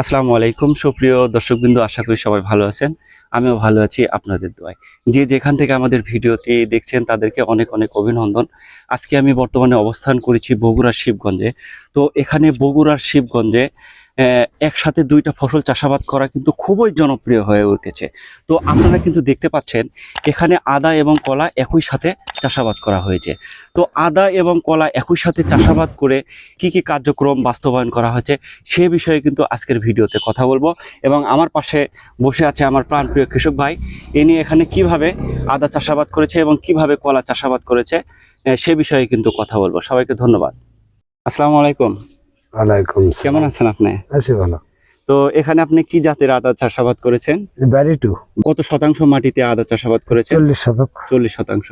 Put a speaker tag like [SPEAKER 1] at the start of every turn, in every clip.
[SPEAKER 1] আসসালামু আলাইকুম। সুপ্রিয় দর্শকবৃন্দ, আশা করি সবাই ভালো আছেন। আমিও ভালো আছি আপনাদের দোয়ায়। যে যেখান থেকে আমাদের ভিডিওটি দেখছেন, তাদেরকে অনেক অনেক অভিনন্দন। আজকে আমি বর্তমানে অবস্থান করেছি বগুড়ার শিবগঞ্জে। তো এখানে বগুড়ার শিবগঞ্জে একসাথে দুইটা ফসল চাষাবাদ করা কিন্তু খুবই জনপ্রিয় হয়ে উঠেছে। তো আপনারা কিন্তু দেখতে পাচ্ছেন, এখানে আদা এবং কলা একই সাথে চাষাবাদ করা হয়েছে। তো আদা এবং কলা একই সাথে চাষাবাদ করে কি কি কার্যক্রম বাস্তবায়ন করা হয়েছে, সে বিষয়ে কিন্তু আজকের ভিডিওতে কথা বলব। এবং আমার পাশে বসে আছে আমার প্রাণপ্রিয় কৃষক ভাই। ইনি এখানে কীভাবে আদা চাষাবাদ করেছে এবং কীভাবে কলা চাষাবাদ করেছে সে বিষয়ে কিন্তু কথা বলব। সবাইকে ধন্যবাদ। আসসালামু আলাইকুম।
[SPEAKER 2] ওয়ালাইকুম
[SPEAKER 1] কেমন আছেন আপনি?
[SPEAKER 2] আছি ভালো।
[SPEAKER 1] তো এখানে আপনি কি জাতের আদা চাষাবাদ করেছেন?
[SPEAKER 2] বাড়ি টু
[SPEAKER 1] কত শতাংশ মাটিতে আদা চাষাবাদ করেছেন?
[SPEAKER 2] চল্লিশ শতক।
[SPEAKER 1] চল্লিশ শতাংশ।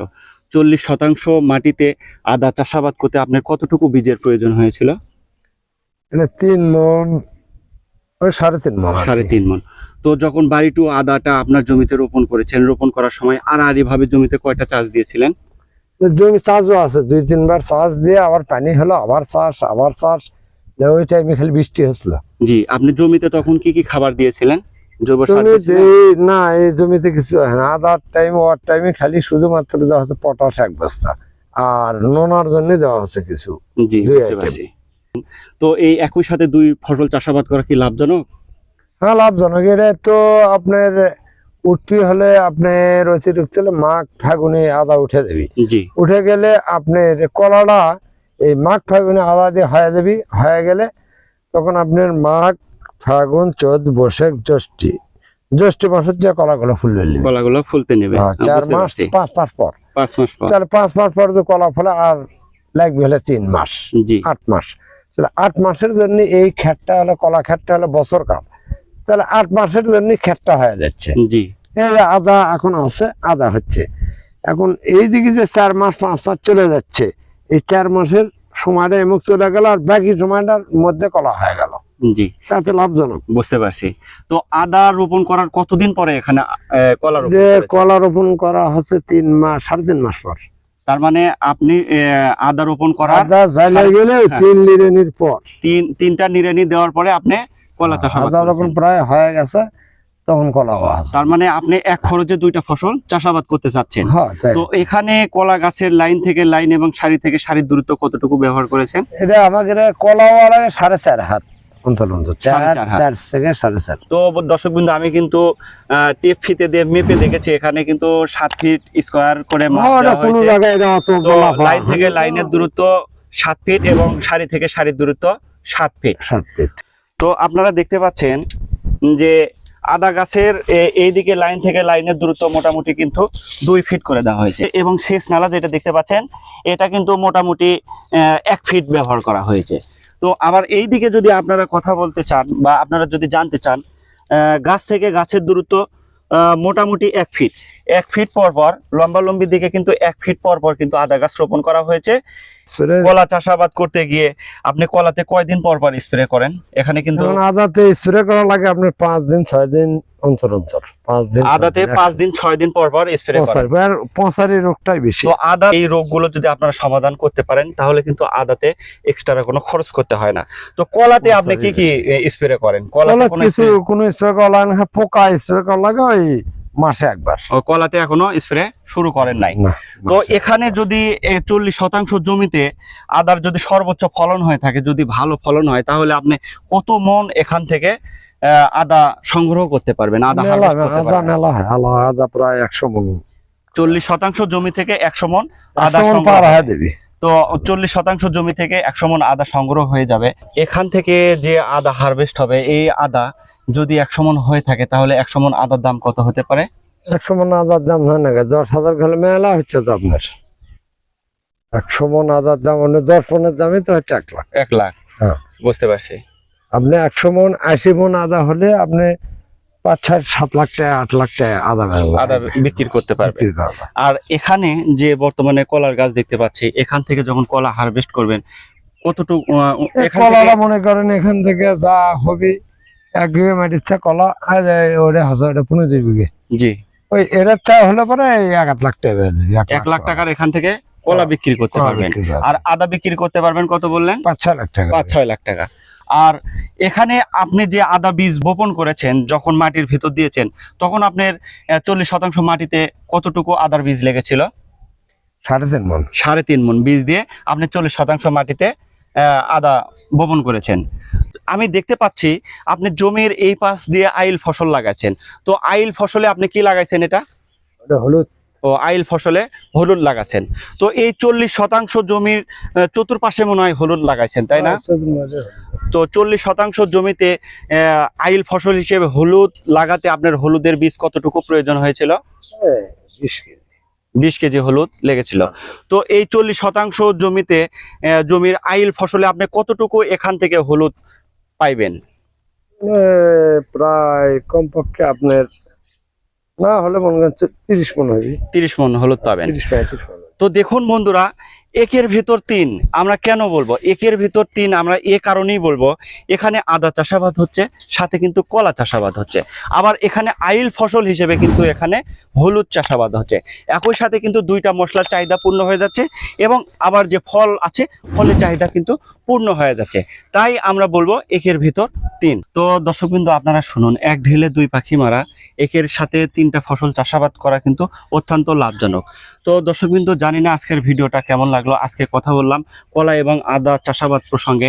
[SPEAKER 1] চল্লিশ শতাংশ মাটিতে আদা চাষাবাদ করতে আপনার কতটুকু বীজের প্রয়োজন হয়েছিল?
[SPEAKER 2] তিন মন সাড়ে তিন মন
[SPEAKER 1] সাড়ে তিন মন। তো যখন বাড়ি টু আদাটা আপনার জমিতে রোপণ করেছেন রোপণ করার সময় আড়াআড়ি ভাবে জমিতে কয়টা চাষ দিয়েছিলেন?
[SPEAKER 2] জমি চাষও আছে দুই তিনবার চাষ দিয়ে আবার পানি হলো আবার চাষ আবার চাষ। ওই টাইমে খালি বৃষ্টি হচ্ছিল।
[SPEAKER 1] জি আপনি জমিতে তখন কি কি খাবার দিয়েছিলেন? জৈব সার
[SPEAKER 2] না এই জমিতে কিছু হয় না। আদার টাইম ওয়ার টাইমে খালি শুধুমাত্র দেওয়া হচ্ছে পটাশ এক বস্তা। আর নোনার জন্য দেওয়া হচ্ছে কিছু
[SPEAKER 1] জি
[SPEAKER 2] দুই
[SPEAKER 1] বুঝতে
[SPEAKER 2] item।
[SPEAKER 1] পারছি। তো এই একই সাথে দুই ফসল চাষাবাদ করা কি লাভজনক?
[SPEAKER 2] হ্যাঁ লাভজনক। এটা তো আপনার উঠপি হলে আপনার অতিরিক্ত মাঘ ফাগুনে আদা উঠে দেবি।
[SPEAKER 1] জি।
[SPEAKER 2] উঠে গেলে আপনার কলাটা এই মাঘ ফাগুনে দিয়ে হয়ে যাবি হয়ে গেলে তখন আপনার মাঘ ফাগুন চোদ্দ বৈশাখ জ্যৈষ্ঠী। জ্যৈষ্ঠী মাসের যে কলাগুলো ফুল নিবি
[SPEAKER 1] কলাগুলো ফুলতে নেবে।
[SPEAKER 2] হ্যাঁ, চার মাস পাঁচ মাস পর।
[SPEAKER 1] পাঁচ মাস পর।
[SPEAKER 2] তাহলে পাঁচ মাস পর তো কলা ফলে আর লাগবে হলে তিন মাস।
[SPEAKER 1] জি।
[SPEAKER 2] আট মাস। তাহলে আট মাসের জন্য এই ক্ষেতটা হলো কলা ক্ষেতটা হলো বছর কাল তাহলে আট মাসের জন্য ক্ষেতটা হয়ে যাচ্ছে।
[SPEAKER 1] জি।
[SPEAKER 2] আদা এখন আছে আদা হচ্ছে। এখন এই দিকে যে চার মাস পাঁচ মাস চলে যাচ্ছে এই চার মাসের সময়টা এমুক চলে গেল আর বাকি সময়টার মধ্যে কলা হয়ে গেল।
[SPEAKER 1] জি।
[SPEAKER 2] তাতে লাভজনক।
[SPEAKER 1] বুঝতে পারছি। তো আদা রোপণ করার কতদিন পরে এখানে কলা রোপণ
[SPEAKER 2] কলা রোপণ করা হচ্ছে তিন মাস সাড়ে তিন মাস পর।
[SPEAKER 1] তার মানে আপনি আদা রোপণ করার
[SPEAKER 2] আদা জ্বালে গেলে
[SPEAKER 1] হ্যাঁ।
[SPEAKER 2] তিন লিরেনির পর।
[SPEAKER 1] তিন তিনটা নিড়ানি দেওয়ার পরে আপনি কলা চাষ
[SPEAKER 2] আদা যখন
[SPEAKER 1] করেছেন।
[SPEAKER 2] প্রায় হয়ে গেছে। তখন কলা হওয়া
[SPEAKER 1] তার মানে আপনি এক খরচে দুইটা ফসল চাষাবাদ করতে চাচ্ছেন।
[SPEAKER 2] হ্যাঁ
[SPEAKER 1] তো এখানে কলা গাছের লাইন থেকে লাইন এবং সারি থেকে সারির দূরত্ব কতটুকু ব্যবহার করেছেন?
[SPEAKER 2] এটা আমাদের কলা সাড়ে চার হাত
[SPEAKER 1] তো দর্শক বিন্দু আমি কিন্তু টেপ ফিতে দিয়ে মেপে দেখেছি এখানে কিন্তু সাত ফিট স্কোয়ার করে
[SPEAKER 2] হয়।
[SPEAKER 1] লাইন থেকে লাইনের দূরত্ব সাত ফিট এবং সারি থেকে সারির দূরত্ব সাত ফিট।
[SPEAKER 2] সাত ফিট।
[SPEAKER 1] তো আপনারা দেখতে পাচ্ছেন যে আদা গাছের এইদিকে লাইন থেকে লাইনের দূরত্ব মোটামুটি কিন্তু দুই ফিট করে দেওয়া হয়েছে। এবং শেষ নালা যেটা দেখতে পাচ্ছেন, এটা কিন্তু মোটামুটি এক ফিট ব্যবহার করা হয়েছে। তো আবার এই দিকে যদি আপনারা কথা বলতে চান বা আপনারা যদি জানতে চান গাছ থেকে গাছের দূরত্ব মোটামুটি এক ফিট এক ফিট পর পর লম্বা লম্বি দিকে কিন্তু এক ফিট পর পর কিন্তু আদা গাছ রোপণ করা হয়েছে। কলা চাষাবাদ করতে গিয়ে আপনি কলাতে কয়দিন পর পর স্প্রে করেন? এখানে কিন্তু
[SPEAKER 2] আদাতে স্প্রে করা লাগে আপনার পাঁচ দিন ছয় দিন অন্তর অন্তর। পাঁচ দিন
[SPEAKER 1] আদাতে পাঁচ দিন ছয় দিন পর পর স্প্রে করেন।
[SPEAKER 2] পঁচারি রোগটাই বেশি।
[SPEAKER 1] তো আদা এই রোগগুলো যদি আপনারা সমাধান করতে পারেন তাহলে কিন্তু আদাতে এক্সট্রা কোনো খরচ করতে হয় না। তো কলাতে আপনি কি কি স্প্রে করেন?
[SPEAKER 2] কলা
[SPEAKER 1] কোনো
[SPEAKER 2] কিছু কোনো স্প্রে করা লাগে না পোকা স্প্রে করা লাগে ওই মাসে একবার।
[SPEAKER 1] কলাতে এখনও স্প্রে শুরু করেন নাই। তো এখানে যদি চল্লিশ শতাংশ জমিতে আদার যদি সর্বোচ্চ ফলন হয়ে থাকে যদি ভালো ফলন হয় তাহলে আপনি কত মন এখান থেকে আদা সংগ্রহ করতে পারবেন আদা
[SPEAKER 2] মেলা আদা মেলা হয় আলা আদা প্রায় একশো মন।
[SPEAKER 1] চল্লিশ শতাংশ জমি থেকে একশো মন আদা
[SPEAKER 2] দেবি
[SPEAKER 1] তো চল্লিশ শতাংশ জমি থেকে একশো মন আদা সংগ্রহ হয়ে যাবে। এখান থেকে যে আদা হারভেস্ট হবে এই আদা যদি একশো মন হয়ে থাকে তাহলে একশো মন আদার দাম কত হতে পারে?
[SPEAKER 2] একশো মন আদার দাম হয় না দশ হাজার খেলে মেলা হচ্ছে তো আপনার। একশো মন আদার দাম দশ মনের দামই তো হচ্ছে এক লাখ।
[SPEAKER 1] এক লাখ।
[SPEAKER 2] হ্যাঁ।
[SPEAKER 1] বুঝতে পারছি।
[SPEAKER 2] আপনি একশো মন আশি মন আদা হলে আপনি পাঁচ ছয় সাত লাখ টাকা আট লাখ টাকা আদা
[SPEAKER 1] আদা বিক্রি করতে পারবে। আর এখানে যে বর্তমানে কলার গাছ দেখতে পাচ্ছি এখান থেকে যখন কলা হারভেস্ট করবেন কতটুকু
[SPEAKER 2] কলাটা মনে করেন এখান থেকে যা হবে এক বিঘে মাটির চা কলা ওটা ওটা পনেরো দুই বিঘে।
[SPEAKER 1] জি।
[SPEAKER 2] ওই এটার চা হলে পরে এক আধ লাখ টাকা
[SPEAKER 1] এক লাখ টাকার এখান থেকে কলা বিক্রি করতে পারবেন। আর আদা বিক্রি করতে পারবেন কত বললেন?
[SPEAKER 2] পাঁচ ছয় লাখ টাকা।
[SPEAKER 1] পাঁচ ছয় লাখ টাকা। আর এখানে আপনি যে আদা বীজ বপন করেছেন যখন মাটির ভিতর দিয়েছেন তখন আপনার চল্লিশ শতাংশ মাটিতে কতটুকু আদার বীজ লেগেছিল?
[SPEAKER 2] সাড়ে তিন মন
[SPEAKER 1] সাড়ে তিন মন বীজ দিয়ে আপনি চল্লিশ শতাংশ মাটিতে আহ, আদা বপন করেছেন। আমি দেখতে পাচ্ছি আপনি জমির এই পাশ দিয়ে আইল ফসল লাগাইছেন তো আইল ফসলে আপনি কি লাগাইছেন এটা
[SPEAKER 2] হলুদ।
[SPEAKER 1] আইল ফসলে হলুদ লাগাচ্ছেন তো এই চল্লিশ শতাংশ জমির চতুর্পাশে মনে হয় হলুদ লাগাইছেন তাই না? তো চল্লিশ শতাংশ জমিতে আইল ফসল হিসেবে হলুদ লাগাতে আপনার হলুদের বীজ কতটুকু প্রয়োজন হয়েছিল?
[SPEAKER 2] হ্যাঁ, বিশ কেজি
[SPEAKER 1] হলুদ লেগেছিল। তো এই চল্লিশ শতাংশ জমিতে জমির আইল ফসলে আপনি কতটুকু এখান থেকে হলুদ পাইবেন?
[SPEAKER 2] প্রায় কমপক্ষে আপনার না হলে মনে করেন তিরিশ মন হবে।
[SPEAKER 1] তিরিশ মন হলুদ পাবেন। তো দেখুন বন্ধুরা একের ভিতর তিন আমরা কেন বলব? একের ভিতর তিন আমরা এ কারণেই বলব এখানে আদা চাষাবাদ হচ্ছে সাথে কিন্তু কলা চাষাবাদ হচ্ছে। আবার এখানে আইল ফসল হিসেবে কিন্তু এখানে হলুদ চাষাবাদ হচ্ছে। একই সাথে কিন্তু দুইটা মশলার চাহিদা পূর্ণ হয়ে যাচ্ছে এবং আবার যে ফল আছে ফলের চাহিদা কিন্তু পূর্ণ হয়ে যাচ্ছে। তাই আমরা বলব একের ভিতর তিন। তো দর্শকবৃন্দ, আপনারা শুনুন, এক ঢিলে দুই পাখি মারা, একের সাথে তিনটা ফসল চাষাবাদ করা কিন্তু অত্যন্ত লাভজনক। তো দর্শকবৃন্দ, জানি না আজকের ভিডিওটা কেমন লাগল, আজকে কথা বললাম কলা এবং আদা চাষাবাদ প্রসঙ্গে।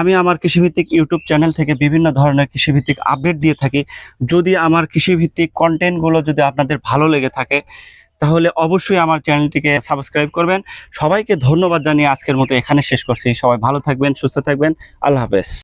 [SPEAKER 1] আমি আমার কৃষিভিত্তিক ইউটিউব চ্যানেল থেকে বিভিন্ন ধরনের কৃষিভিত্তিক আপডেট দিয়ে থাকি। যদি আমার কৃষিভিত্তিক কন্টেন্টগুলো যদি আপনাদের ভালো লেগে থাকে তাহলে অবশ্যই আমার চ্যানেলটিকে সাবস্ক্রাইব করবেন। সবাইকে ধন্যবাদ জানিয়ে আজকের মতো এখানে শেষ করছি। সবাই ভালো থাকবেন, সুস্থ থাকবেন। আল্লাহ হাফেজ।